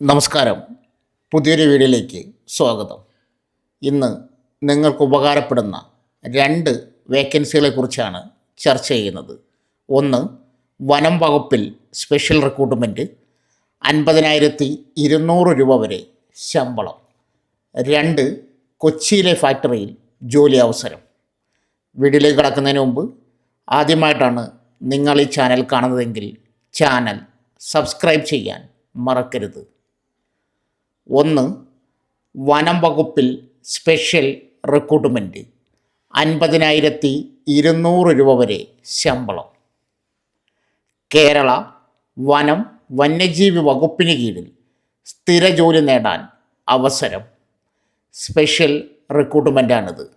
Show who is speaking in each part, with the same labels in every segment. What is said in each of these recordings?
Speaker 1: നമസ്കാരം. പുതിയൊരു വീഡിയോയിലേക്ക് സ്വാഗതം. ഇന്ന് നിങ്ങൾക്ക് ഉപകാരപ്പെടുന്ന രണ്ട് വേക്കൻസികളെ കുറിച്ചാണ് ചർച്ച ചെയ്യുന്നത്. ഒന്ന് വനം വകുപ്പിൽ സ്പെഷ്യൽ റിക്രൂട്ട്മെന്റ് അൻപതിനായിരത്തി ഇരുന്നൂറ് രൂപ വരെ ശമ്പളം. രണ്ട് കൊച്ചിയിലെ ഫാക്ടറിയിൽ ജോലി അവസരം. വീഡിയോയിലേക്ക് കടക്കുന്നതിന് മുമ്പ് ആദ്യമായിട്ടാണ് നിങ്ങൾ ഈ ചാനൽ കാണുന്നതെങ്കിൽ ചാനൽ സബ്സ്ക്രൈബ് ചെയ്യാൻ മറക്കരുത്. ഒന്ന് വനം വകുപ്പിൽ സ്പെഷ്യൽ റിക്രൂട്ട്മെന്റ് അൻപതിനായിരത്തി ഇരുന്നൂറ് രൂപ വരെ ശമ്പളം. കേരള വനം വന്യജീവി വകുപ്പിന് കീഴിൽ സ്ഥിര ജോലി നേടാൻ അവസരം. Special റിക്രൂട്ട്മെന്റാണിത്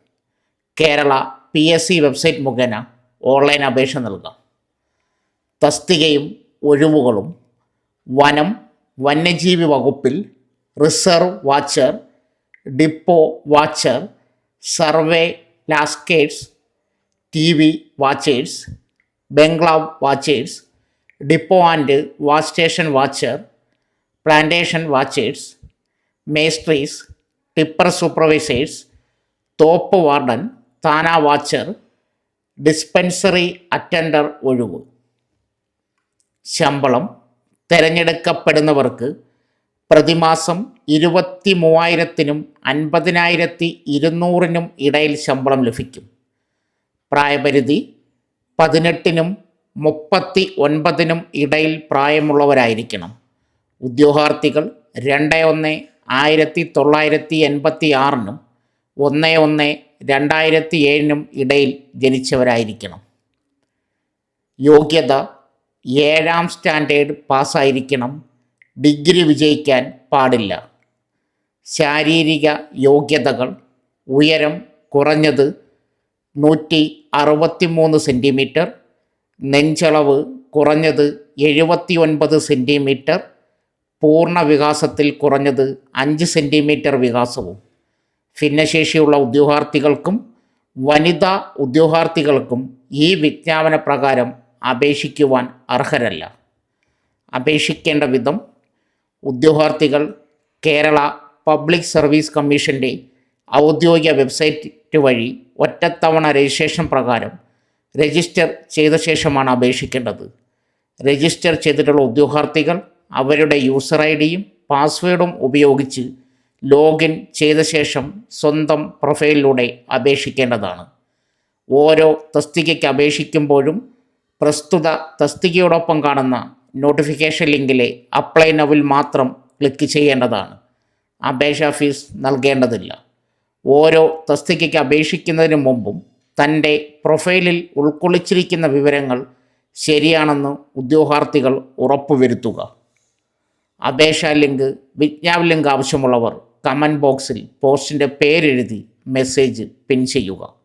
Speaker 1: Kerala P S C website മുഖേന ഓൺലൈൻ അപേക്ഷ നൽകാം. തസ്തികയും ഒഴിവുകളും വനം വന്യജീവി വകുപ്പിൽ reserve watcher depot watcher survey lascars T V watchers bungalow watchers depot and watch station watcher plantation watchers maistries tipper supervisors തോപ്പ് warden താന വാച്ചർ ഡിസ്പെൻസറി അറ്റൻഡർ ഒഴിവ്. ശമ്പളം തിരഞ്ഞെടുക്കപ്പെടുന്നവർക്ക് പ്രതിമാസം ഇരുപത്തി മൂവായിരത്തിനും അൻപതിനായിരത്തി ഇരുന്നൂറിനും ഇടയിൽ ശമ്പളം ലഭിക്കും. പ്രായപരിധി പതിനെട്ടിനും മുപ്പത്തി ഒൻപതിനും ഇടയിൽ പ്രായമുള്ളവരായിരിക്കണം. ഉദ്യോഗാർത്ഥികൾ രണ്ട് ഒന്ന് ആയിരത്തി തൊള്ളായിരത്തി എൺപത്തി ആറിനും ഒന്ന് ഒന്ന് രണ്ടായിരത്തി ഏഴിനും ഇടയിൽ ജനിച്ചവരായിരിക്കണം. യോഗ്യത ഏഴാം സ്റ്റാൻഡേർഡ് പാസ്സായിരിക്കണം. ഡിഗ്രി വിജയിക്കാൻ പാടില്ല. ശാരീരിക യോഗ്യതകൾ ഉയരം കുറഞ്ഞത് നൂറ്റി അറുപത്തി മൂന്ന് സെന്റിമീറ്റർ നെഞ്ചളവ് കുറഞ്ഞത് എഴുപത്തി ഒൻപത് സെന്റിമീറ്റർ പൂർണ വികാസത്തിൽ കുറഞ്ഞത് അഞ്ച് സെന്റിമീറ്റർ വികാസവും. ഭിന്നശേഷിയുള്ള ഉദ്യോഗാർത്ഥികൾക്കും വനിതാ ഉദ്യോഗാർത്ഥികൾക്കും ഈ വിജ്ഞാപന പ്രകാരം അപേക്ഷിക്കുവാൻ അർഹരല്ല. അപേക്ഷിക്കേണ്ട വിധം ഉദ്യോഗാർത്ഥികൾ കേരള പബ്ലിക് സർവീസ് കമ്മീഷന്റെ ഔദ്യോഗിക വെബ്സൈറ്റ് വഴി ഒറ്റത്തവണ രജിസ്ട്രേഷൻ പ്രകാരം രജിസ്റ്റർ ചെയ്ത ശേഷമാണ് അപേക്ഷിക്കേണ്ടത്. രജിസ്റ്റർ ചെയ്തിട്ടുള്ള ഉദ്യോഗാർത്ഥികൾ അവരുടെ യൂസർ ഐ ഡിയും പാസ്വേഡും ഉപയോഗിച്ച് ലോഗിൻ ചെയ്ത ശേഷം സ്വന്തം പ്രൊഫൈലിലൂടെ അപേക്ഷിക്കേണ്ടതാണ്. ഓരോ തസ്തികയ്ക്ക് അപേക്ഷിക്കുമ്പോഴും പ്രസ്തുത തസ്തികയോടൊപ്പം കാണുന്ന നോട്ടിഫിക്കേഷൻ ലിങ്കിലെ അപ്ലൈ നവിൽ മാത്രം ക്ലിക്ക് ചെയ്യേണ്ടതാണ്. അപേക്ഷാ ഫീസ് നൽകേണ്ടതില്ല. ഓരോ തസ്തികയ്ക്ക് അപേക്ഷിക്കുന്നതിന് മുമ്പും തന്റെ പ്രൊഫൈലിൽ ഉൾക്കൊള്ളിച്ചിരിക്കുന്ന വിവരങ്ങൾ ശരിയാണെന്ന് ഉദ്യോഗാർത്ഥികൾ ഉറപ്പുവരുത്തുക. അപേക്ഷാ ലിങ്ക് വിജ്ഞാപ ലിങ്ക് ആവശ്യമുള്ളവർ കമന്റ് ബോക്സിൽ പോസ്റ്റിന്റെ പേരെഴുതി മെസ്സേജ് പിൻ ചെയ്യുക.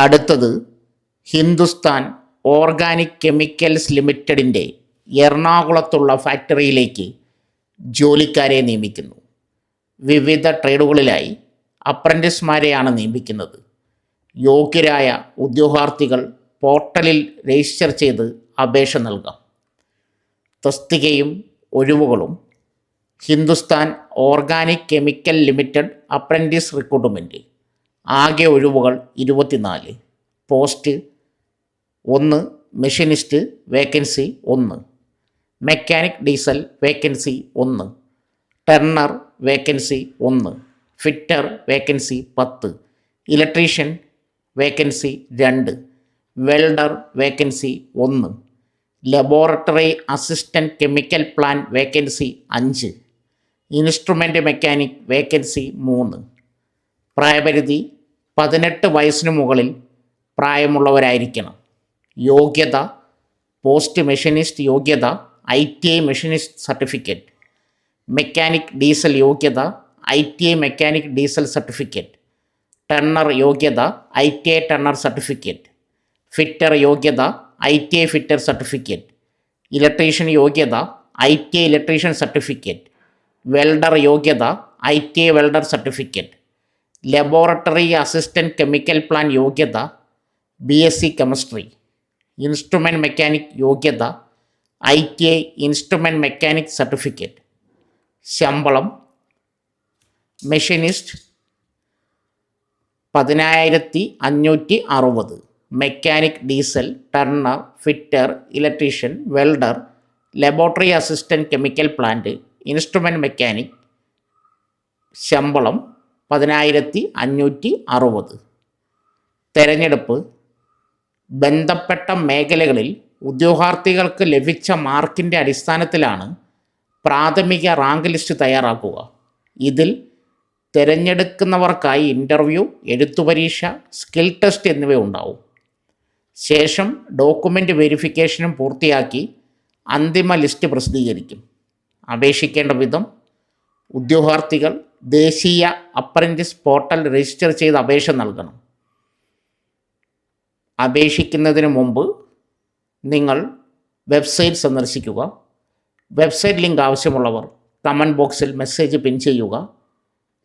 Speaker 1: അടുത്തത് ഹിന്ദുസ്ഥാൻ ഓർഗാനിക് കെമിക്കൽസ് ലിമിറ്റഡിന്റെ എറണാകുളത്തുള്ള ഫാക്ടറിയിലേക്ക് ജോലിക്കാരെ നിയമിക്കുന്നു. വിവിധ ട്രേഡുകളിലായി അപ്രന്റിസ്മാരെയാണ് നിയമിക്കുന്നത്. യോഗ്യരായ ഉദ്യോഗാർത്ഥികൾ പോർട്ടലിൽ രജിസ്റ്റർ ചെയ്ത് അപേക്ഷ നൽകാം. തസ്തികയും ഒഴിവുകളും Hindustan organic chemical limited apprentice recruitment ആകെ ഒഴിവുകൾ ഇരുപത്തിനാല്. പോസ്റ്റ് ഒന്ന് മെഷീനിസ്റ്റ് വേക്കൻസി ഒന്ന്. മെക്കാനിക് ഡീസൽ വേക്കൻസി ഒന്ന്. ടെർണർ വേക്കൻസി ഒന്ന്. ഫിറ്റർ വേക്കൻസി പത്ത്. ഇലക്ട്രീഷ്യൻ വേക്കൻസി രണ്ട്. വെൽഡർ വേക്കൻസി ഒന്ന്. Laboratory assistant chemical plant vacancy അഞ്ച്. ഇൻസ്ട്രുമെന്റ് മെക്കാനിക് വേക്കൻസി മൂന്ന്. പ്രായപരിധി പതിനെട്ട് വയസ്സിന് മുകളിൽ പ്രായമുള്ളവരായിരിക്കണം. യോഗ്യത പോസ്റ്റ് മെഷീനിസ്റ്റ് യോഗ്യത I T I machinist certificate. Mechanic diesel യോഗ്യത I T I mechanic diesel certificate. Turner യോഗ്യത I T I turner certificate. Fitter യോഗ്യത I T I fitter certificate. Electrician യോഗ്യത I T I electrician certificate. Welder യോഗ്യത I T I welder certificate. Laboratory assistant chemical plan യോഗ്യത B S C chemistry. Instrument mechanic യോഗ്യത I T I instrument mechanic certificate ശമ്പളം machinist പതിനായിരത്തി അഞ്ഞൂറ്റി അറുപത്. Mechanic diesel turner fitter electrician welder laboratory assistant chemical plant instrument mechanic ശമ്പളം പതിനായിരത്തി അഞ്ഞൂറ്റി അറുപത്. തെരഞ്ഞെടുപ്പ് ബന്ധപ്പെട്ട മേഖലകളിൽ ഉദ്യോഗാർത്ഥികൾക്ക് ലഭിച്ച മാർക്കിന്റെ അടിസ്ഥാനത്തിലാണ് പ്രാഥമിക റാങ്ക് ലിസ്റ്റ് തയ്യാറാക്കുക. ഇതിൽ തിരഞ്ഞെടുക്കുന്നവർക്കായി ഇന്റർവ്യൂ എഴുത്തുപരീക്ഷ സ്കിൽ ടെസ്റ്റ് എന്നിവ ഉണ്ടാവും. ശേഷം ഡോക്യുമെന്റ് വെരിഫിക്കേഷനും പൂർത്തിയാക്കി അന്തിമ ലിസ്റ്റ് പ്രസിദ്ധീകരിക്കും. അപേക്ഷിക്കേണ്ട വിധം ഉദ്യോഗാർത്ഥികൾ ദേശീയ അപ്രന്റിസ് പോർട്ടൽ രജിസ്റ്റർ ചെയ്ത് അപേക്ഷ നൽകണം. അപേക്ഷിക്കുന്നതിന് മുമ്പ് നിങ്ങൾ വെബ്സൈറ്റ് സന്ദർശിക്കുക. വെബ്സൈറ്റ് ലിങ്ക് ആവശ്യമുള്ളവർ കമന്റ് ബോക്സിൽ മെസ്സേജ് പിൻ ചെയ്യുക.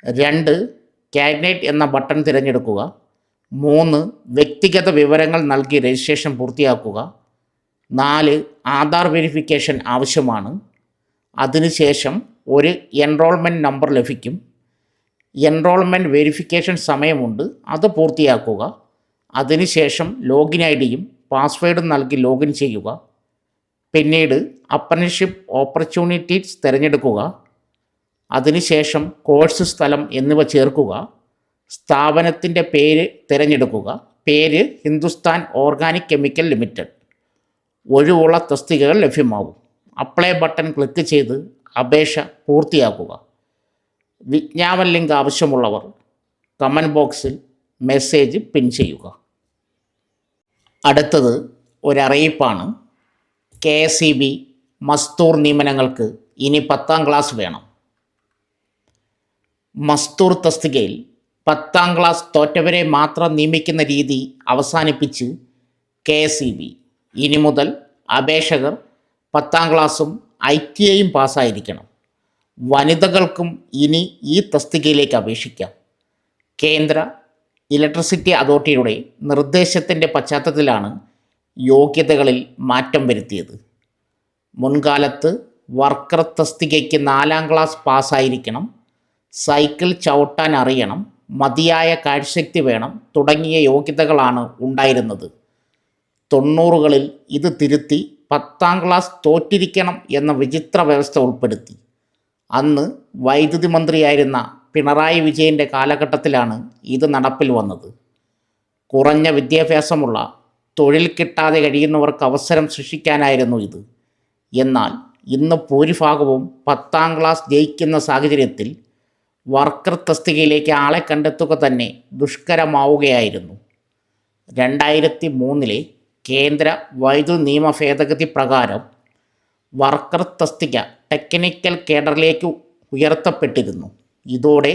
Speaker 1: രണ്ട് കാൻഡിഡേറ്റ് എന്ന ബട്ടൺ തിരഞ്ഞെടുക്കുക. മൂന്ന് വ്യക്തിഗത വിവരങ്ങൾ നൽകി രജിസ്ട്രേഷൻ പൂർത്തിയാക്കുക. നാല് ആധാർ വെരിഫിക്കേഷൻ ആവശ്യമാണ്. അതിനുശേഷം ഒരു എൻറോൾമെന്റ് നമ്പർ ലഭിക്കും. എൻറോൾമെന്റ് വെരിഫിക്കേഷൻ സമയമുണ്ട്. അത് പൂർത്തിയാക്കുക. അതിനുശേഷം ലോഗിൻ ഐ ഡിയും പാസ്വേഡും നൽകി ലോഗിൻ ചെയ്യുക. പിന്നീട് അപ്രൻഷിപ്പ് ഓപ്പർച്യൂണിറ്റീസ് തിരഞ്ഞെടുക്കുക. അതിനുശേഷം കോഴ്സ് സ്ഥലം എന്നിവ ചേർക്കുക. സ്ഥാപനത്തിന്റെ പേര് തിരഞ്ഞെടുക്കുക. പേര് ഹിന്ദുസ്ഥാൻ ഓർഗാനിക് കെമിക്കൽ ലിമിറ്റഡ് ഒഴിവുള്ള തസ്തികകൾ ലഭ്യമാകും. അപ്ലൈ ബട്ടൺ ക്ലിക്ക് ചെയ്ത് അപേക്ഷ പൂർത്തിയാക്കുക. വിജ്ഞാപന ലിങ്ക് ആവശ്യമുള്ളവർ കമന്റ് ബോക്സിൽ മെസ്സേജ് പിൻ ചെയ്യുക. അടുത്തത് ഒരറിയിപ്പാണ്. കെ എസ് ഇ ബി മസ്തൂർ നിയമനങ്ങൾക്ക് ഇനി പത്താം ക്ലാസ് വേണം. മസ്തൂർ തസ്തികയിൽ പത്താം ക്ലാസ് തോറ്റവരെ മാത്രം നിയമിക്കുന്ന രീതി അവസാനിപ്പിച്ച് കെ എസ് ഇ ബി. ഇനി മുതൽ അപേക്ഷകർ പത്താം ക്ലാസ്സും ഐ ടി ഐയും പാസ്സായിരിക്കണം. വനിതകൾക്കും ഇനി ഈ തസ്തികയിലേക്ക് അപേക്ഷിക്കാം. കേന്ദ്ര ഇലക്ട്രിസിറ്റി അതോറിറ്റിയുടെ നിർദ്ദേശത്തിന്റെ പശ്ചാത്തലത്തിലാണ് യോഗ്യതകളിൽ മാറ്റം വരുത്തിയത്. മുൻകാലത്ത് വർക്കർ തസ്തികയ്ക്ക് നാലാം ക്ലാസ് പാസ്സായിരിക്കണം സൈക്കിൾ ചവിട്ടാൻ അറിയണം മതിയായ കാഴ്ചശക്തി വേണം തുടങ്ങിയ യോഗ്യതകളാണ് ഉണ്ടായിരുന്നത്. തൊണ്ണൂറുകളിൽ ഇത് തിരുത്തി പത്താം ക്ലാസ് തോറ്റിരിക്കണം എന്ന വിചിത്ര വ്യവസ്ഥ ഉൾപ്പെടുത്തി. അന്ന് വൈദ്യുതി മന്ത്രിയായിരുന്ന പിണറായി വിജയന്റെ കാലഘട്ടത്തിലാണ് ഇത് നടപ്പിൽ വന്നത്. കുറഞ്ഞ വിദ്യാഭ്യാസമുള്ള തൊഴിൽ കിട്ടാതെ കഴിയുന്നവർക്ക് അവസരം സൃഷ്ടിക്കാനായിരുന്നു ഇത്. എന്നാൽ ഇന്ന് ഭൂരിഭാഗവും പത്താം ക്ലാസ് ജയിക്കുന്ന സാഹചര്യത്തിൽ വർക്കർ തസ്തികയിലേക്ക് ആളെ കണ്ടെത്തുക തന്നെ ദുഷ്കരമാവുകയായിരുന്നു. രണ്ടായിരത്തി മൂന്നിലെ കേന്ദ്ര വൈദ്യുതി നിയമ ഭേദഗതി പ്രകാരം വർക്കർ തസ്തിക ടെക്നിക്കൽ കേഡറിലേക്ക് ഉയർത്തപ്പെട്ടിരുന്നു. ഇതോടെ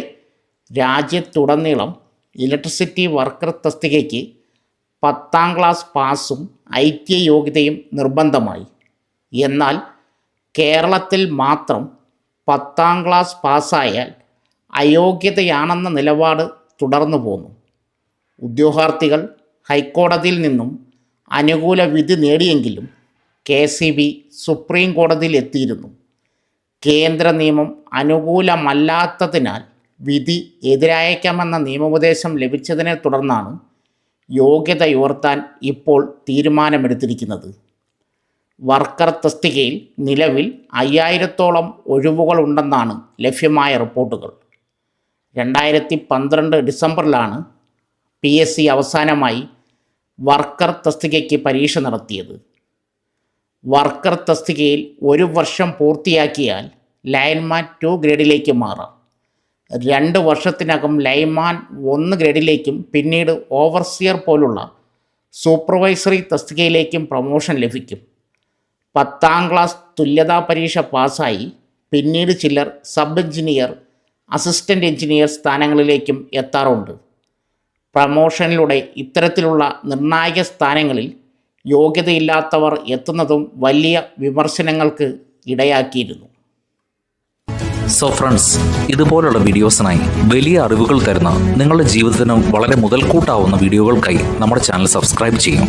Speaker 1: രാജ്യത്തുടനീളം ഇലക്ട്രിസിറ്റി വർക്കർ തസ്തികയ്ക്ക് പത്താം ക്ലാസ് പാസും ഐ ടി യോഗ്യതയും നിർബന്ധമായി. എന്നാൽ കേരളത്തിൽ മാത്രം പത്താം ക്ലാസ് പാസ്സായാൽ അയോഗ്യതയാണെന്ന നിലപാട് തുടർന്നു പോന്നു. ഉദ്യോഗാർത്ഥികൾ ഹൈക്കോടതിയിൽ നിന്നും അനുകൂല വിധി നേടിയെങ്കിലും കെ സി ബി സുപ്രീം കോടതിയിൽ എത്തിയിരുന്നു. കേന്ദ്ര നിയമം അനുകൂലമല്ലാത്തതിനാൽ വിധി എതിരയക്കാമെന്ന നിയമോപദേശം ലഭിച്ചതിനെ തുടർന്നാണ് യോഗ്യത ഉയർത്താൻ ഇപ്പോൾ തീരുമാനമെടുത്തിരിക്കുന്നത്. വർക്കർ തസ്തികയിൽ നിലവിൽ അയ്യായിരത്തോളം ഒഴിവുകളുണ്ടെന്നാണ് ലഭ്യമായ റിപ്പോർട്ടുകൾ. രണ്ടായിരത്തി പന്ത്രണ്ട് ഡിസംബറിലാണ് പി എസ് സി അവസാനമായി വർക്കർ തസ്തികയ്ക്ക് പരീക്ഷ നടത്തിയത്. വർക്കർ തസ്തികയിൽ ഒരു വർഷം പൂർത്തിയാക്കിയാൽ ലൈൻമാൻ ടു ഗ്രേഡിലേക്ക് മാറാം. രണ്ട് വർഷത്തിനകം ലൈൻമാൻ ഒന്ന് ഗ്രേഡിലേക്കും പിന്നീട് ഓവർസിയർ പോലുള്ള സൂപ്പർവൈസറി തസ്തികയിലേക്കും പ്രൊമോഷൻ ലഭിക്കും. പത്താം ക്ലാസ് തുല്യതാ പരീക്ഷ പാസ്സായി പിന്നീട് ചിലർ സബ് എഞ്ചിനീയർ അസിസ്റ്റന്റ് എഞ്ചിനീയർ സ്ഥാനങ്ങളിലേക്കും എത്താറുണ്ട്. പ്രമോഷനിലൂടെ ഇത്തരത്തിലുള്ള നിർണായക സ്ഥാനങ്ങളിൽ യോഗ്യതയില്ലാത്തവർ എത്തുന്നതും വലിയ വിമർശനങ്ങൾക്ക് ഇടയാക്കിയിരുന്നു.
Speaker 2: സോ ഫ്രണ്ട്സ് ഇതുപോലുള്ള വീഡിയോസിനായി വലിയ അറിവുകൾ തരുന്ന നിങ്ങളുടെ ജീവിതത്തിനും വളരെ മുതൽക്കൂട്ടാവുന്ന വീഡിയോകൾക്കായി നമ്മുടെ ചാനൽ സബ്സ്ക്രൈബ് ചെയ്യും.